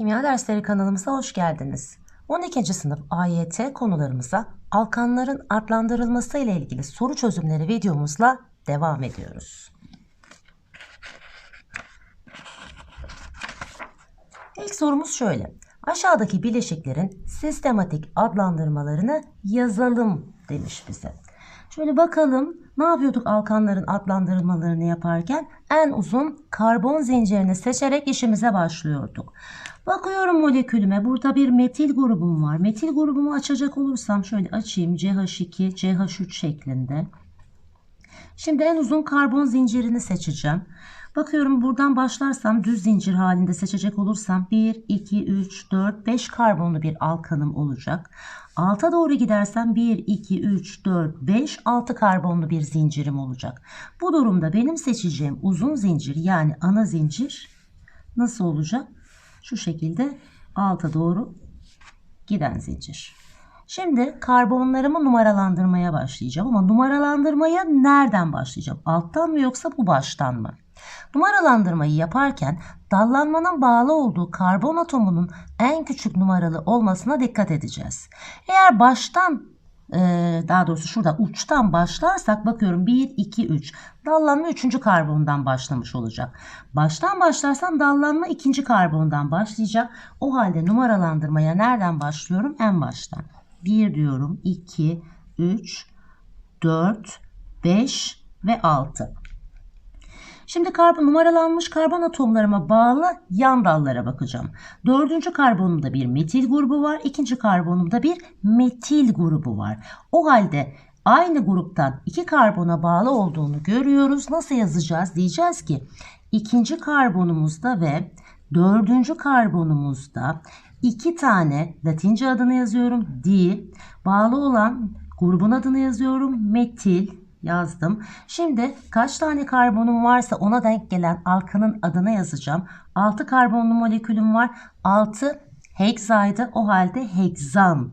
Kimya dersleri kanalımıza hoş geldiniz. 12. sınıf AYT konularımıza alkanların adlandırılması ile ilgili soru çözümleri videomuzla devam ediyoruz. İlk sorumuz şöyle. Aşağıdaki bileşiklerin sistematik adlandırmalarını yazalım demiş bize. Şöyle bakalım ne yapıyorduk alkanların adlandırmalarını yaparken? En uzun karbon zincirini seçerek işimize başlıyorduk. Bakıyorum molekülüme burada bir metil grubum var. Metil grubumu açacak olursam şöyle açayım CH2, CH3 şeklinde. Şimdi en uzun karbon zincirini seçeceğim. Bakıyorum buradan başlarsam düz zincir halinde seçecek olursam 1, 2, 3, 4, 5 karbonlu bir alkanım olacak. Alta doğru gidersem 1, 2, 3, 4, 5, 6 karbonlu bir zincirim olacak. Bu durumda benim seçeceğim uzun zincir yani ana zincir nasıl olacak? Şu şekilde alta doğru giden zincir. Şimdi karbonlarımı numaralandırmaya başlayacağım ama numaralandırmaya nereden başlayacağım? Alttan mı yoksa bu baştan mı? Numaralandırmayı yaparken dallanmanın bağlı olduğu karbon atomunun en küçük numaralı olmasına dikkat edeceğiz. Eğer baştan daha doğrusu şurada uçtan başlarsak bakıyorum 1, 2, 3. Dallanma 3. karbondan başlamış olacak. Baştan başlarsam dallanma 2. karbondan başlayacak. O halde numaralandırmaya nereden başlıyorum? En baştan. 1 diyorum, 2, 3, 4, 5 ve 6. Şimdi karbon numaralanmış karbon atomlarıma bağlı yan dallara bakacağım. Dördüncü karbonumda bir metil grubu var. ikinci karbonumda bir metil grubu var. O halde aynı gruptan iki karbona bağlı olduğunu görüyoruz. Nasıl yazacağız? Diyeceğiz ki ikinci karbonumuzda ve dördüncü karbonumuzda iki tane latince adını yazıyorum. D. Bağlı olan grubun adını yazıyorum. Metil yazdım. Şimdi kaç tane karbonum varsa ona denk gelen alkanın adını yazacağım. 6 karbonlu molekülüm var. 6 hexaydı. O halde heksan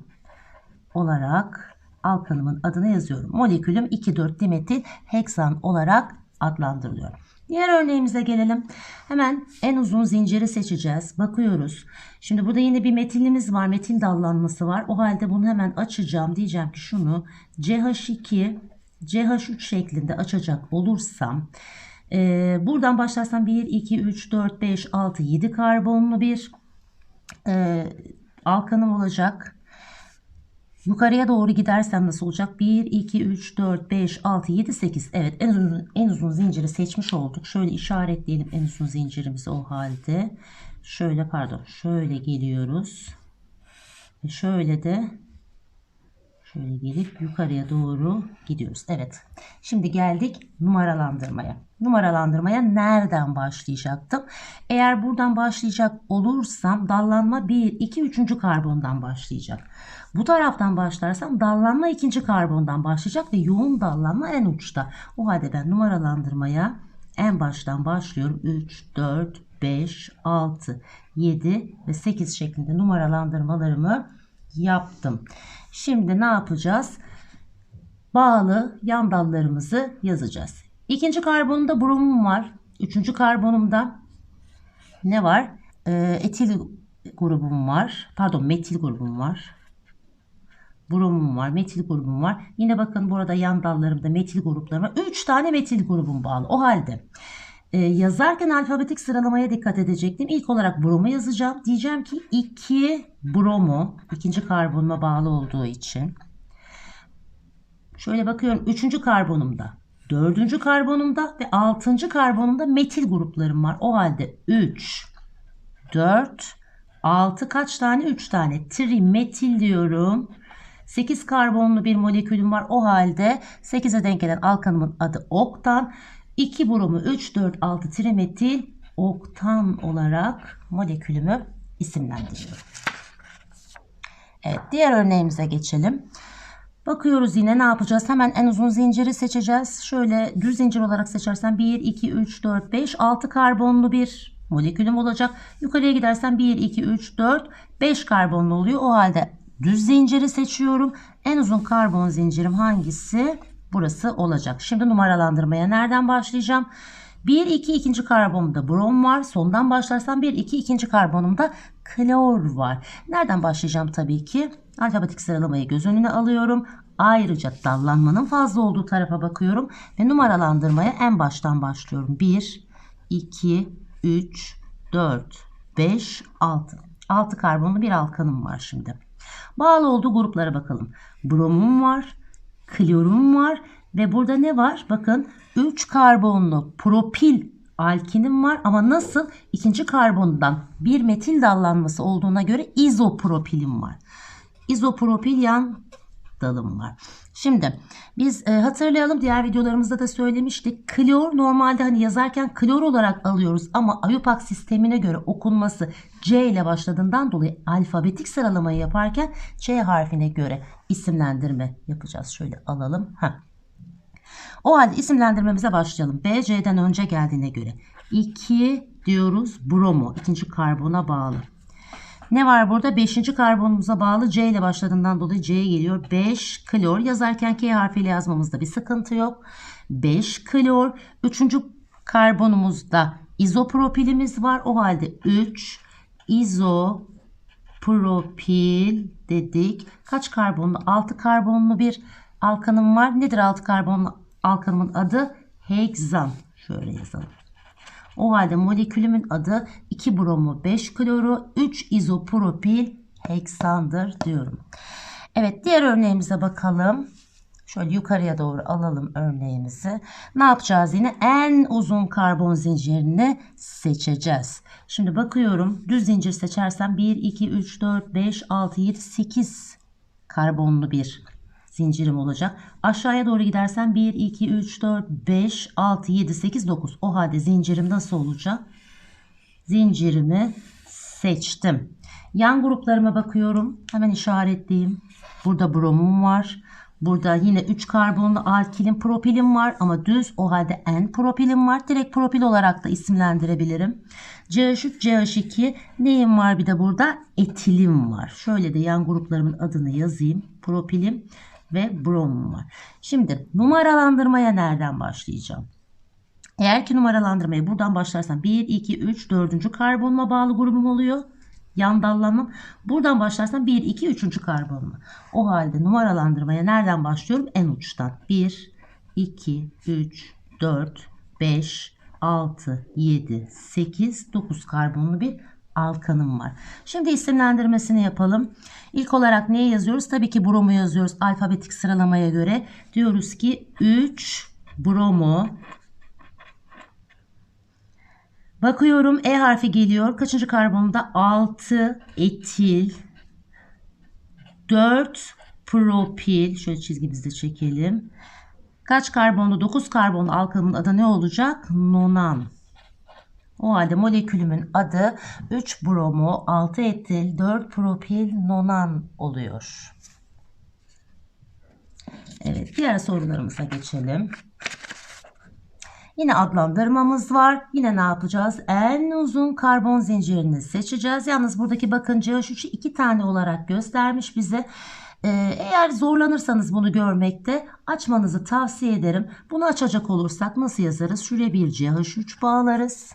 olarak alkanımın adını yazıyorum. Molekülüm 2,4 dimetil heksan olarak adlandırılıyor. Diğer örneğimize gelelim. Hemen en uzun zinciri seçeceğiz. Bakıyoruz. Şimdi burada yine bir metilimiz var. Metil dallanması var. O halde bunu hemen açacağım. Diyeceğim ki şunu CH2 CH3 şeklinde açacak olursam e, buradan başlarsam 1, 2, 3, 4, 5, 6, 7 karbonlu bir e, alkanım olacak. Yukarıya doğru gidersem nasıl olacak? 1, 2, 3, 4, 5, 6, 7, 8. Evet en uzun, en uzun zinciri seçmiş olduk. Şöyle işaretleyelim en uzun zincirimizi o halde. Şöyle pardon şöyle geliyoruz. Şöyle de Şöyle gelip yukarıya doğru gidiyoruz. Evet. Şimdi geldik numaralandırmaya. Numaralandırmaya nereden başlayacaktım? Eğer buradan başlayacak olursam dallanma 1, 2, 3. karbondan başlayacak. Bu taraftan başlarsam dallanma 2. karbondan başlayacak ve yoğun dallanma en uçta. O halde ben numaralandırmaya en baştan başlıyorum. 3, 4, 5, 6, 7 ve 8 şeklinde numaralandırmalarımı yaptım. Şimdi ne yapacağız? Bağlı yan dallarımızı yazacağız. İkinci karbonumda bromum var. Üçüncü karbonumda ne var? Ee, etil grubum var. Pardon metil grubum var. Bromum var. Metil grubum var. Yine bakın burada yan dallarımda metil gruplarım var. Üç tane metil grubum bağlı. O halde e, yazarken alfabetik sıralamaya dikkat edecektim. İlk olarak bromu yazacağım. Diyeceğim ki 2 bromo ikinci karbonuma bağlı olduğu için. Şöyle bakıyorum 3. karbonumda, 4. karbonumda ve 6. karbonumda metil gruplarım var. O halde 3, 4, 6 kaç tane? 3 tane. Trimetil diyorum. 8 karbonlu bir molekülüm var. O halde 8'e denk gelen alkanımın adı oktan. 2 bromu 3, 4, 6 trimetil oktan olarak molekülümü isimlendiriyorum. Evet diğer örneğimize geçelim. Bakıyoruz yine ne yapacağız? Hemen en uzun zinciri seçeceğiz. Şöyle düz zincir olarak seçersem 1, 2, 3, 4, 5, 6 karbonlu bir molekülüm olacak. Yukarıya gidersem 1, 2, 3, 4, 5 karbonlu oluyor. O halde düz zinciri seçiyorum. En uzun karbon zincirim hangisi? Burası olacak. Şimdi numaralandırmaya nereden başlayacağım? 1, 2 ikinci karbonumda brom var. Sondan başlarsam 1, 2 ikinci karbonumda klor var. Nereden başlayacağım tabii ki? Alfabetik sıralamayı göz önüne alıyorum. Ayrıca dallanmanın fazla olduğu tarafa bakıyorum ve numaralandırmaya en baştan başlıyorum. 1, 2, 3, 4, 5, 6. 6 karbonlu bir alkanım var şimdi. Bağlı olduğu gruplara bakalım. Bromum var, klorum var ve burada ne var? Bakın 3 karbonlu propil alkinim var ama nasıl? ikinci karbondan bir metil dallanması olduğuna göre izopropilim var. İzopropil yan dalım var. Şimdi biz e, hatırlayalım diğer videolarımızda da söylemiştik. Klor normalde hani yazarken klor olarak alıyoruz ama Ayupak sistemine göre okunması C ile başladığından dolayı alfabetik sıralamayı yaparken C harfine göre isimlendirme yapacağız. Şöyle alalım. Heh. O halde isimlendirmemize başlayalım. B C'den önce geldiğine göre 2 diyoruz bromo ikinci karbona bağlı. Ne var burada? 5. karbonumuza bağlı C ile başladığından dolayı C'ye geliyor. 5 klor. Yazarken K harfiyle yazmamızda bir sıkıntı yok. 5 klor. 3. karbonumuzda izopropilimiz var. O halde 3 izopropil dedik. Kaç karbonlu? 6 karbonlu bir alkanım var. Nedir 6 karbonlu alkanımın adı? Heksan. Şöyle yazalım. O halde molekülümün adı 2 bromo 5 kloru 3 izopropil heksandır diyorum. Evet diğer örneğimize bakalım. Şöyle yukarıya doğru alalım örneğimizi. Ne yapacağız yine? En uzun karbon zincirini seçeceğiz. Şimdi bakıyorum. Düz zincir seçersem 1, 2, 3, 4, 5, 6, 7, 8 karbonlu bir zincirim olacak. Aşağıya doğru gidersen 1, 2, 3, 4, 5, 6, 7, 8, 9. O halde zincirim nasıl olacak? Zincirimi seçtim. Yan gruplarıma bakıyorum. Hemen işaretleyeyim. Burada bromum var. Burada yine 3 karbonlu alkilin propilim var ama düz o halde N propilim var. Direkt propil olarak da isimlendirebilirim. CH3, CH2 neyim var bir de burada? Etilim var. Şöyle de yan gruplarımın adını yazayım. Propilim ve bromum var. Şimdi numaralandırmaya nereden başlayacağım? Eğer ki numaralandırmaya buradan başlarsam 1, 2, 3, 4. karbonuma bağlı grubum oluyor. Yan dallanmam. Buradan başlarsam 1, 2, 3. karbonuma. O halde numaralandırmaya nereden başlıyorum? En uçtan. 1, 2, 3, 4, 5, 6, 7, 8, 9 karbonlu bir alkanım var. Şimdi isimlendirmesini yapalım. İlk olarak neye yazıyoruz? Tabii ki bromo yazıyoruz alfabetik sıralamaya göre. Diyoruz ki 3 bromo. Bakıyorum E harfi geliyor. Kaçıncı karbonda? 6 etil. 4 propil. Şöyle çizgimizde çekelim. Kaç karbonlu? 9 karbonlu alkanın adı ne olacak? Nonan. O halde molekülümün adı 3 bromo 6 etil 4 propil nonan oluyor. Evet diğer sorularımıza geçelim. Yine adlandırmamız var. Yine ne yapacağız? En uzun karbon zincirini seçeceğiz. Yalnız buradaki bakın CH3'ü iki tane olarak göstermiş bize. Ee, eğer zorlanırsanız bunu görmekte açmanızı tavsiye ederim. Bunu açacak olursak nasıl yazarız? Şuraya bir CH3 bağlarız.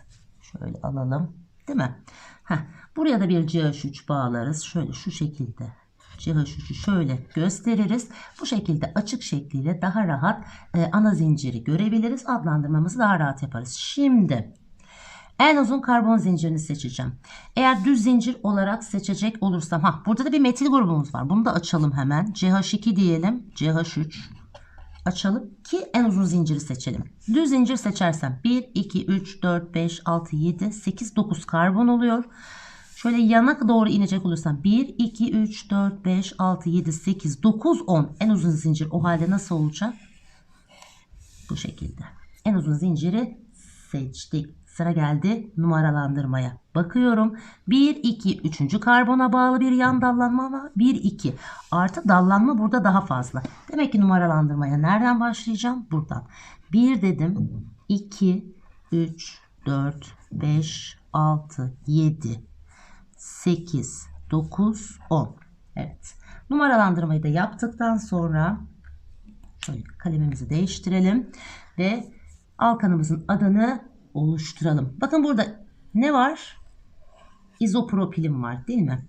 Şöyle alalım. Değil mi? Heh, buraya da bir CH3 bağlarız. Şöyle şu şekilde. CH3'ü şöyle gösteririz. Bu şekilde açık şekliyle daha rahat e, ana zinciri görebiliriz. Adlandırmamızı daha rahat yaparız. Şimdi en uzun karbon zincirini seçeceğim. Eğer düz zincir olarak seçecek olursam. ha Burada da bir metil grubumuz var. Bunu da açalım hemen. CH2 diyelim. CH3 açalım ki en uzun zinciri seçelim. Düz zincir seçersem 1, 2, 3, 4, 5, 6, 7, 8, 9 karbon oluyor. Şöyle yana doğru inecek olursam 1, 2, 3, 4, 5, 6, 7, 8, 9, 10 en uzun zincir o halde nasıl olacak? Bu şekilde. En uzun zinciri seçtik. Sıra geldi numaralandırmaya. Bakıyorum. 1, 2, 3. karbona bağlı bir yan dallanma var. 1, 2. Artı dallanma burada daha fazla. Demek ki numaralandırmaya nereden başlayacağım? Buradan. 1 dedim. 2, 3, 4, 5, 6, 7, 8, 9, 10. Evet. Numaralandırmayı da yaptıktan sonra şöyle kalemimizi değiştirelim ve alkanımızın adını oluşturalım. Bakın burada ne var? İzopropilim var değil mi?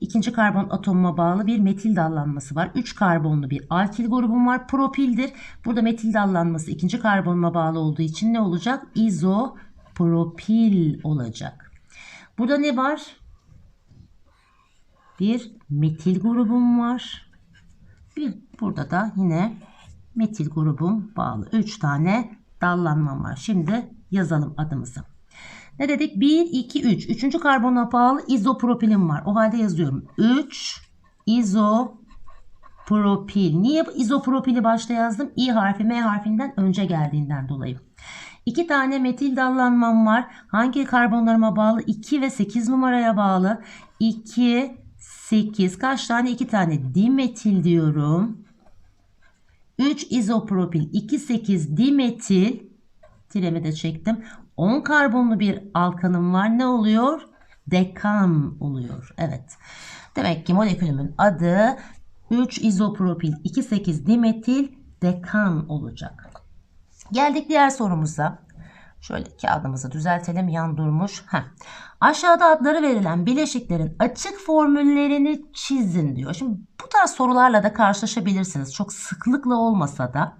İkinci karbon atomuna bağlı bir metil dallanması var. 3 karbonlu bir alkil grubum var. Propildir. Burada metil dallanması ikinci karbonuna bağlı olduğu için ne olacak? İzopropil olacak. Burada ne var? Bir metil grubum var. Bir burada da yine metil grubum bağlı. 3 tane dallanmam var. Şimdi yazalım adımızı. Ne dedik? 1, 2, 3. Üçüncü karbona bağlı izopropilim var. O halde yazıyorum. 3 izopropil. Niye izopropili başta yazdım? İ harfi M harfinden önce geldiğinden dolayı. İki tane metil dallanmam var. Hangi karbonlarıma bağlı? 2 ve 8 numaraya bağlı. 2, 8. Kaç tane? 2 tane dimetil diyorum. 3 izopropil, 2, 8 dimetil. Tiremi de çektim. 10 karbonlu bir alkanım var. Ne oluyor? Dekan oluyor. Evet. Demek ki molekülümün adı 3 izopropil 2,8 dimetil dekan olacak. Geldik diğer sorumuza. Şöyle kağıdımızı düzeltelim. Yan durmuş. Heh. Aşağıda adları verilen bileşiklerin açık formüllerini çizin diyor. Şimdi tarz sorularla da karşılaşabilirsiniz. Çok sıklıkla olmasa da.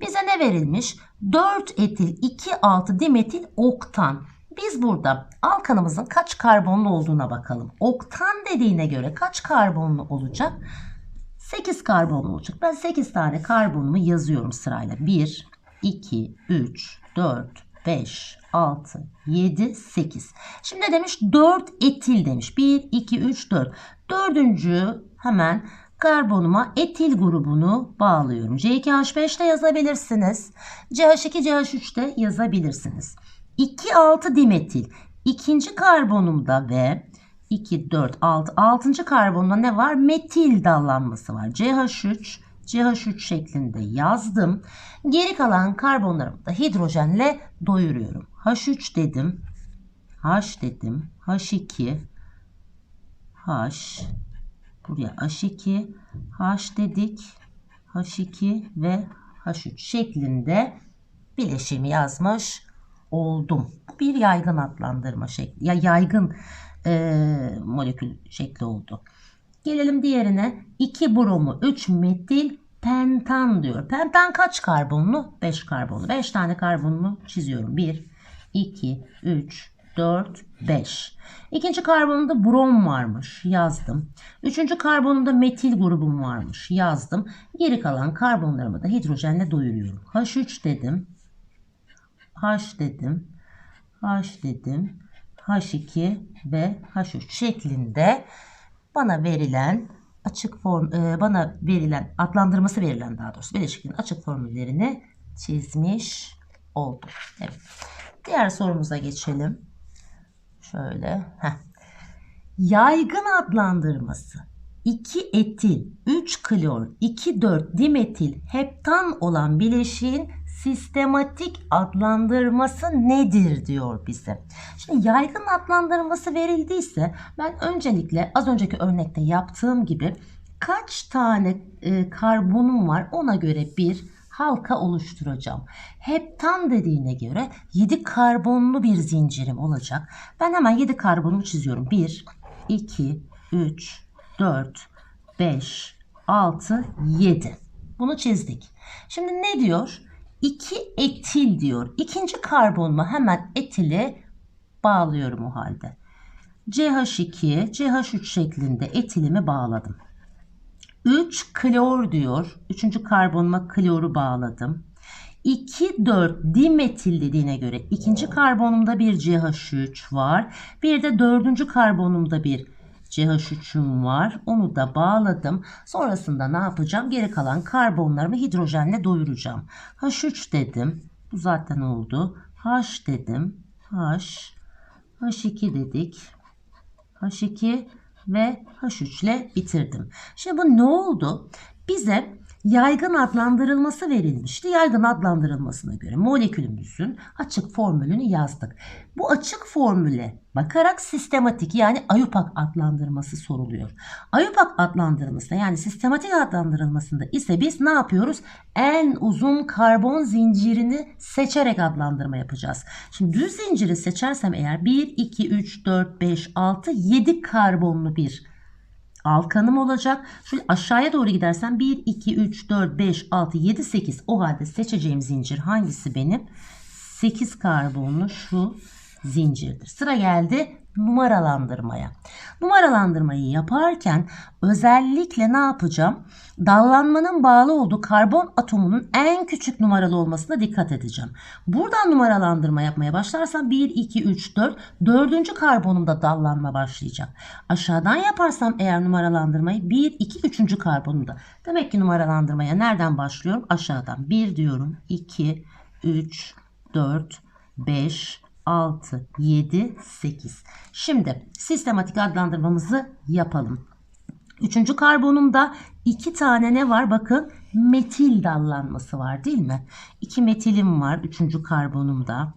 Bize ne verilmiş? 4 etil 2 6 dimetil oktan. Biz burada alkanımızın kaç karbonlu olduğuna bakalım. Oktan dediğine göre kaç karbonlu olacak? 8 karbonlu olacak. Ben 8 tane karbonumu yazıyorum sırayla. 1, 2, 3, 4, 5, 6, 7, 8. Şimdi demiş 4 etil demiş. 1, 2, 3, 4. Dördüncü hemen karbonuma etil grubunu bağlıyorum. C2H5 de yazabilirsiniz. CH2, CH3 de yazabilirsiniz. 2, 6 dimetil. İkinci karbonumda ve 2, 4, 6. Altıncı karbonda ne var? Metil dallanması var. CH3, CH3 şeklinde yazdım. Geri kalan karbonlarımı da hidrojenle doyuruyorum. H3 dedim. H dedim. H2, H, buraya H2, H dedik. H2 ve H3 şeklinde bileşimi yazmış oldum. Bu bir yaygın adlandırma şekli. Ya yaygın e, molekül şekli oldu. Gelelim diğerine. 2 bromu 3 metil pentan diyor. Pentan kaç karbonlu? 5 karbonlu. 5 tane karbonlu çiziyorum. 1, 2, 3, 4, 5. İkinci karbonumda brom varmış. Yazdım. Üçüncü karbonumda metil grubum varmış. Yazdım. Geri kalan karbonlarımı da hidrojenle doyuruyorum. H3 dedim. H dedim. H dedim. H2 ve H3 şeklinde bana verilen açık form e, bana verilen adlandırması verilen daha doğrusu bileşiklerin açık formüllerini çizmiş oldum. Evet. Diğer sorumuza geçelim. Şöyle. Heh. Yaygın adlandırması 2 etil, 3 klor, 2 4 dimetil heptan olan bileşiğin sistematik adlandırması nedir diyor bize. Şimdi yaygın adlandırması verildiyse ben öncelikle az önceki örnekte yaptığım gibi kaç tane e, karbonum var ona göre bir halka oluşturacağım. Heptan dediğine göre 7 karbonlu bir zincirim olacak. Ben hemen 7 karbonumu çiziyorum. 1, 2, 3, 4, 5, 6, 7. Bunu çizdik. Şimdi ne diyor? 2 etil diyor. İkinci karbonuma hemen etili bağlıyorum o halde. CH2, CH3 şeklinde etilimi bağladım. 3 klor diyor. Üçüncü karbonuma kloru bağladım. 2, 4 dimetil dediğine göre ikinci karbonumda bir CH3 var. Bir de dördüncü karbonumda bir CH3'üm var. Onu da bağladım. Sonrasında ne yapacağım? Geri kalan karbonlarımı hidrojenle doyuracağım. H3 dedim. Bu zaten oldu. H dedim. H. H2 dedik. H2 ve H3 ile bitirdim. Şimdi bu ne oldu? Bize yaygın adlandırılması verilmişti. Yaygın adlandırılmasına göre molekülümüzün açık formülünü yazdık. Bu açık formüle bakarak sistematik yani AYUPAK adlandırması soruluyor. AYUPAK adlandırmasında yani sistematik adlandırılmasında ise biz ne yapıyoruz? En uzun karbon zincirini seçerek adlandırma yapacağız. Şimdi düz zinciri seçersem eğer 1, 2, 3, 4, 5, 6, 7 karbonlu bir alkanım olacak. Şöyle aşağıya doğru gidersem 1, 2, 3, 4, 5, 6, 7, 8. O halde seçeceğim zincir hangisi benim? 8 karbonlu şu zincirdir. Sıra geldi numaralandırmaya. Numaralandırmayı yaparken özellikle ne yapacağım? Dallanmanın bağlı olduğu karbon atomunun en küçük numaralı olmasına dikkat edeceğim. Buradan numaralandırma yapmaya başlarsam 1, 2, 3, 4. Dördüncü karbonumda dallanma başlayacak. Aşağıdan yaparsam eğer numaralandırmayı 1, 2, 3. karbonumda. Demek ki numaralandırmaya nereden başlıyorum? Aşağıdan 1 diyorum. 2, 3, 4, 5, 6, 7, 8. Şimdi sistematik adlandırmamızı yapalım. Üçüncü karbonumda iki tane ne var? Bakın metil dallanması var değil mi? İki metilim var üçüncü karbonumda.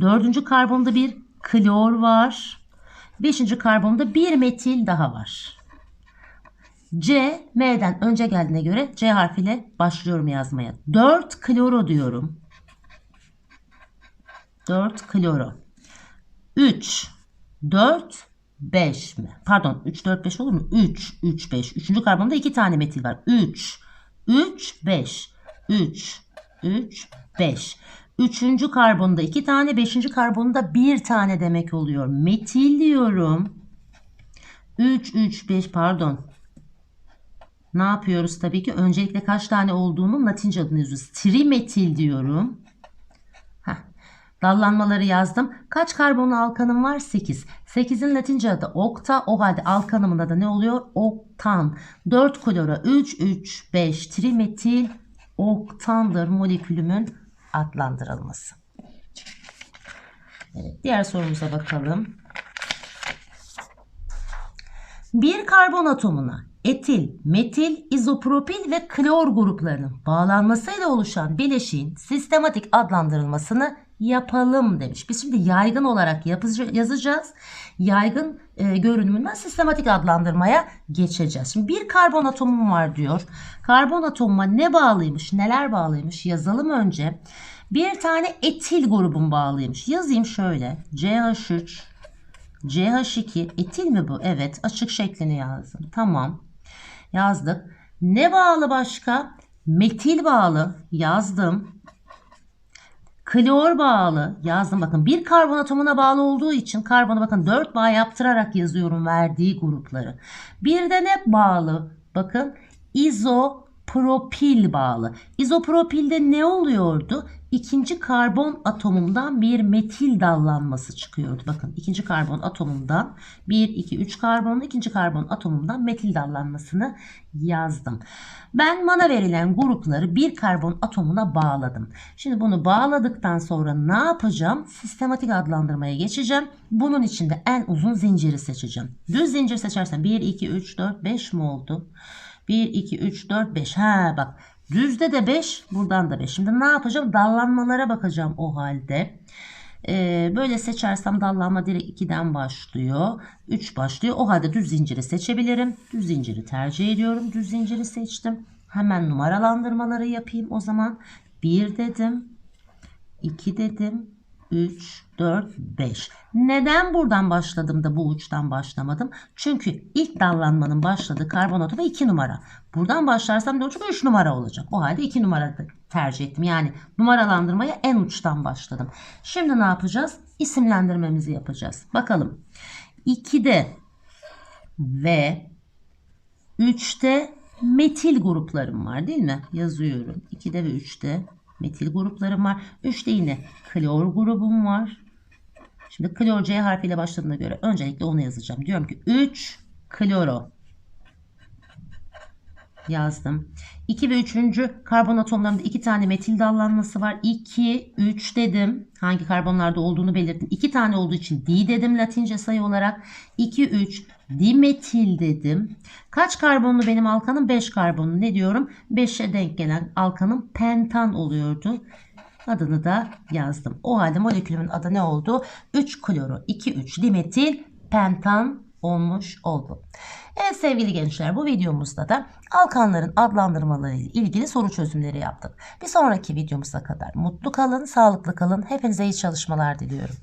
Dördüncü karbonda bir klor var. Beşinci karbonda bir metil daha var. C, M'den önce geldiğine göre C harfiyle başlıyorum yazmaya. 4 kloro diyorum. 4 kloro. 3, 4, 5 mi? Pardon 3, 4, 5 olur mu? 3, 3, 5. Üçüncü karbonda iki tane metil var. 3, 3, 5. 3, 3, 5. Üçüncü karbonda iki tane, beşinci karbonda bir tane demek oluyor. Metil diyorum. 3, 3, 5 pardon. Ne yapıyoruz tabii ki? Öncelikle kaç tane olduğunun latince adını yazıyoruz. Trimetil diyorum. Dallanmaları yazdım. Kaç karbonlu alkanım var? 8. 8'in latince adı okta. O halde alkanımın adı ne oluyor? Oktan. 4 klora 3, 3, 5 trimetil oktandır molekülümün adlandırılması. Evet, diğer sorumuza bakalım. Bir karbon atomuna etil, metil, izopropil ve klor gruplarının bağlanmasıyla oluşan bileşiğin sistematik adlandırılmasını yapalım demiş. Biz şimdi yaygın olarak yazacağız. Yaygın e, görünümünden sistematik adlandırmaya geçeceğiz. Şimdi bir karbon atomum var diyor. Karbon atomuma ne bağlıymış, neler bağlıymış yazalım önce. Bir tane etil grubum bağlıymış. Yazayım şöyle. CH3, CH2 etil mi bu? Evet açık şeklini yazdım. Tamam yazdık. Ne bağlı başka? Metil bağlı yazdım. Klor bağlı yazdım bakın bir karbon atomuna bağlı olduğu için karbonu bakın 4 bağ yaptırarak yazıyorum verdiği grupları. Bir de ne bağlı? Bakın izopropil bağlı. İzopropilde ne oluyordu? İkinci karbon atomumdan bir metil dallanması çıkıyordu. Bakın ikinci karbon atomumdan 1, 2, 3 karbonlu ikinci karbon atomumdan metil dallanmasını yazdım. Ben bana verilen grupları bir karbon atomuna bağladım. Şimdi bunu bağladıktan sonra ne yapacağım? Sistematik adlandırmaya geçeceğim. Bunun içinde en uzun zinciri seçeceğim. Düz zincir seçersem 1, 2, 3, 4, 5 mi oldu? 1, 2, 3, 4, 5. Ha bak Düzde de 5, buradan da 5. Şimdi ne yapacağım? Dallanmalara bakacağım o halde. Ee, böyle seçersem dallanma direkt 2'den başlıyor. 3 başlıyor. O halde düz zinciri seçebilirim. Düz zinciri tercih ediyorum. Düz zinciri seçtim. Hemen numaralandırmaları yapayım o zaman. 1 dedim. 2 dedim. 3, 4, 5. Neden buradan başladım da bu uçtan başlamadım? Çünkü ilk dallanmanın başladığı karbon atomu 2 numara. Buradan başlarsam ne olacak? 3 numara olacak. O halde 2 numara tercih ettim. Yani numaralandırmaya en uçtan başladım. Şimdi ne yapacağız? İsimlendirmemizi yapacağız. Bakalım. 2'de ve 3'te metil gruplarım var değil mi? Yazıyorum. 2'de ve 3'te metil gruplarım var. 3'te yine klor grubum var. Şimdi klor C harfiyle başladığına göre öncelikle onu yazacağım. Diyorum ki 3 kloro yazdım. 2 ve 3. karbon atomlarında 2 tane metil dallanması var. 2, 3 dedim. Hangi karbonlarda olduğunu belirttim. 2 tane olduğu için D dedim latince sayı olarak. 2, 3, Dimetil dedim. Kaç karbonlu benim alkanım? 5 karbonlu. Ne diyorum? 5'e denk gelen alkanım pentan oluyordu. Adını da yazdım. O halde molekülümün adı ne oldu? 3 kloro 2,3 dimetil pentan olmuş oldu. Evet sevgili gençler bu videomuzda da alkanların adlandırmaları ile ilgili soru çözümleri yaptık. Bir sonraki videomuza kadar mutlu kalın, sağlıklı kalın. Hepinize iyi çalışmalar diliyorum.